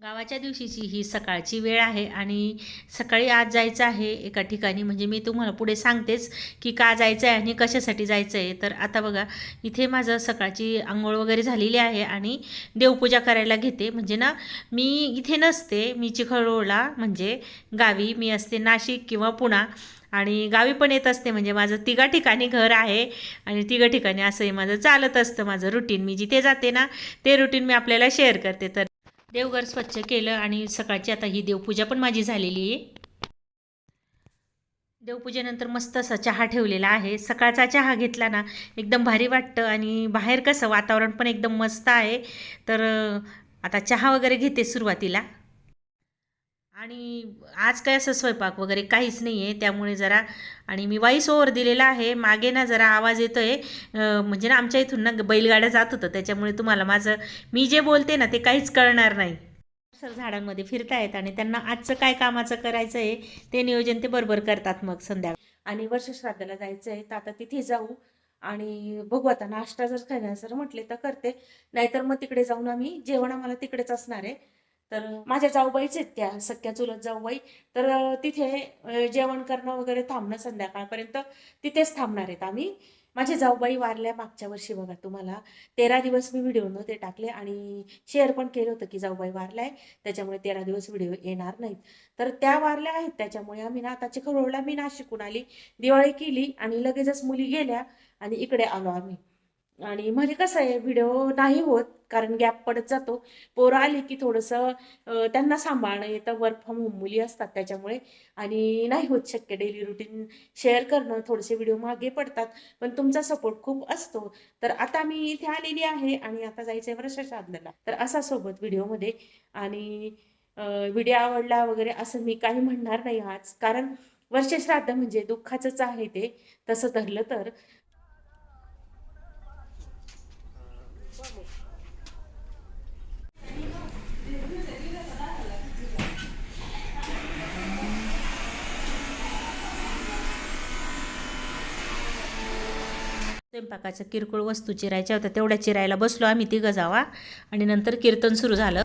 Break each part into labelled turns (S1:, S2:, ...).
S1: गावाच्या दिवशीची ही सकाळची वेळ आहे आणि सकाळी आज जायचं आहे एका ठिकाणी. म्हणजे मी तुम्हाला पुढे सांगतेच की का जायचं आहे आणि कशासाठी जायचं आहे. तर आता बघा इथे माझं सकाळची आंघोळ वगैरे झालेली आहे आणि देवपूजा करायला घेते. म्हणजे ना मी इथे नसते. मी चिखलोळला म्हणजे गावी मी असते नाशिक किंवा पुणा. आणि गावी पण येत असते. म्हणजे माझं तिघा ठिकाणी घर आहे आणि तिघा ठिकाणी असंही माझं चालत असतं. माझं रुटीन मी जिथे जाते ना ते रुटीन मी आपल्याला शेअर करते. तर देवघर स्वच्छ केलं आणि सकाळची आता ही देवपूजा पण माझी झालेली आहे. देवपूजेनंतर मस्त असा चहा ठेवलेला आहे. सकाळचा चहा घेतला ना एकदम भारी वाटतं आणि बाहेर कसं वातावरण पण एकदम मस्त आहे. तर आता चहा वगैरे घेते सुरुवातीला. आणि आज काय असं स्वयंपाक वगैरे काहीच नाही आहे त्यामुळे जरा आणि मी वाईस ओव्हर दिलेला आहे. मागे ना जरा आवाज येतो आहे म्हणजे ना आमच्या इथून ना बैलगाड्या जात होतं त्याच्यामुळे तुम्हाला माझं मी जे बोलते ना ते काहीच कळणार नाही. सर झाडांमध्ये फिरतायत आणि त्यांना आजचं काय कामाचं करायचं आहे ते नियोजन ते बरोबर करतात मग संध्याकाळी.
S2: आणि वर्षश्राद्धाला जायचं आहे तर आता तिथे जाऊ आणि बघू आता नाश्ता जर सर म्हटले तर करते. नाहीतर मग तिकडे जाऊन आम्ही जेवण आम्हाला तिकडेच असणार आहे. तर माझ्या जाऊबाईच आहेत त्या सख्या चुलत जाऊबाई. तर तिथे जेवण करणं वगैरे थांबणं संध्याकाळपर्यंत तिथेच थांबणार आहेत आम्ही. माझे जाऊबाई वारल्या मागच्या वर्षी बघा तुम्हाला. तेरा दिवस मी व्हिडिओ नव्हते टाकले आणि शेअर पण केलं होतं की जाऊबाई वारलाय त्याच्यामुळे तेरा दिवस व्हिडिओ येणार नाहीत. तर त्या वारल्या आहेत त्याच्यामुळे आम्ही ना आता चिखलोळला मी नाशिकून आली दिवाळी केली आणि लगेचच मुली गेल्या आणि इकडे आलो आम्ही. आणि म्हणजे कसं आहे व्हिडिओ नाही होत कारण गॅप पडत जातो. पोरं आली की थोडंसं त्यांना सांभाळणं येतं. वर्क फ्रॉम होम मुली असतात त्याच्यामुळे. आणि नाही होत शक्य डेली रुटीन शेअर करणं थोडेसे व्हिडिओ मागे पडतात. पण तुमचा सपोर्ट खूप असतो. तर आता मी इथे आलेली आहे आणि आता जायचं आहे वर्ष आदल्याला तर असा सोबत व्हिडिओमध्ये आणि व्हिडिओ आवडला वगैरे असं मी काही म्हणणार नाही आज. कारण वर्षश्राद्ध म्हणजे दुःखाचंच आहे ते. तसं धरलं तर.
S1: स्वयंपाकाच्या किरकोळ वस्तू चिरायच्या होत्या तेवढ्या चिरायला बसलो आम्ही तिघं जावा. आणि नंतर कीर्तन सुरू झालं.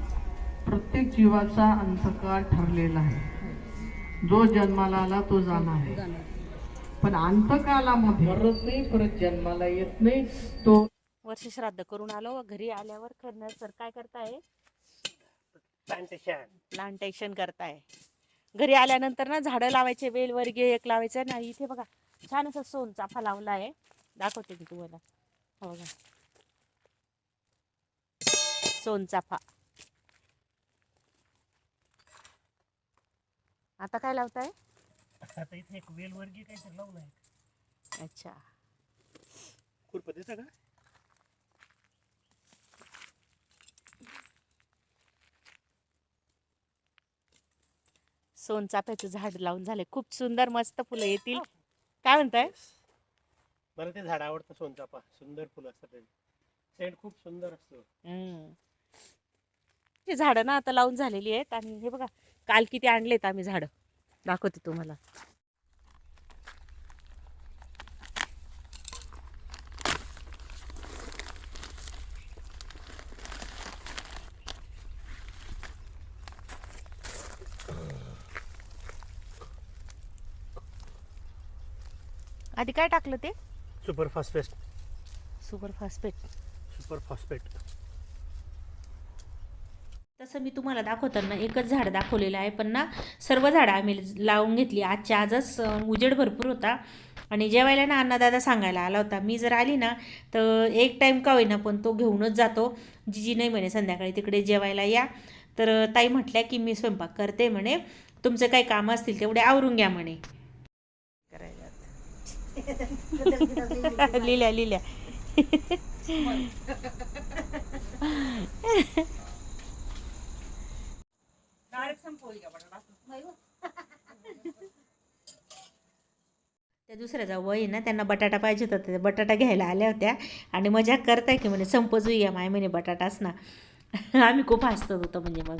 S3: प्रत्येक जीवाचा अंतकाळ ठरलेला आहे. जो जन्माला आला तो जाणार आहे. पण अंतकालामध्ये मरत नाही परत जन्माला येत नाही तो
S2: वर्ष श्राद्ध करून आलो घरी आल्यावर करणार सर काय करताय? प्लांटेशन करताय. घरी आल्यानंतर ना झाडं लावायचे वेलवर्गीय एक लावायचं. ना इथे बघा छान असं सोन चाफा लावला आहे दाखवते मी तुम्हाला. हा बघा. सोन चाफा आता काय लावताय?
S4: आता इथे एक वेलवर्गीय काहीतरी लावून आहे.
S2: अच्छा.
S4: खुरपतीचा का?
S2: सोनचाफ्याचं झाड लावून झाले खूप सुंदर मस्त फुलं येतील. काय म्हणताय?
S4: मला ते झाड आवडतं सोनचाफा सुंदर फुलं असतात त्याची सेंट खूप सुंदर असतो.
S2: हम्म. हे झाडं ना आता लावून झालेली आहेत आणि हे बघा काल किती आणलेत आम्ही झाडं. दाखवते तुम्हाला. आधी काय टाकलं ते?
S4: Super phosphate
S2: super phosphate
S4: super phosphate
S1: तसं मी तुम्हाला दाखवताना एकच झाड दाखवलेलं आहे पण ना सर्व झाडं आम्ही लावून घेतली. आजच्या आजच उजेड भरपूर होता. आणि जेवायला ना अण्णादादा सांगायला आला होता. मी जर आली ना तर एक टाईम का होईना पण तो घेऊनच जातो. जिजी नाही म्हणे संध्याकाळी तिकडे जेवायला या. तर ताई म्हटल्या की मी स्वयंपाक करते म्हणे. तुमचं काही काम असतील तेवढे आवरून घ्या म्हणे. लिहिल्या लिहिल्या त्या दुसऱ्या जाऊ आहे ना त्यांना बटाटा पाहिजे होता. त्या बटाटा घ्यायला आल्या होत्या. आणि मजाक करताय की म्हणे संपजूया माय म्हणे बटाटाच ना. आम्ही खूप हसत होतो म्हणजे मग.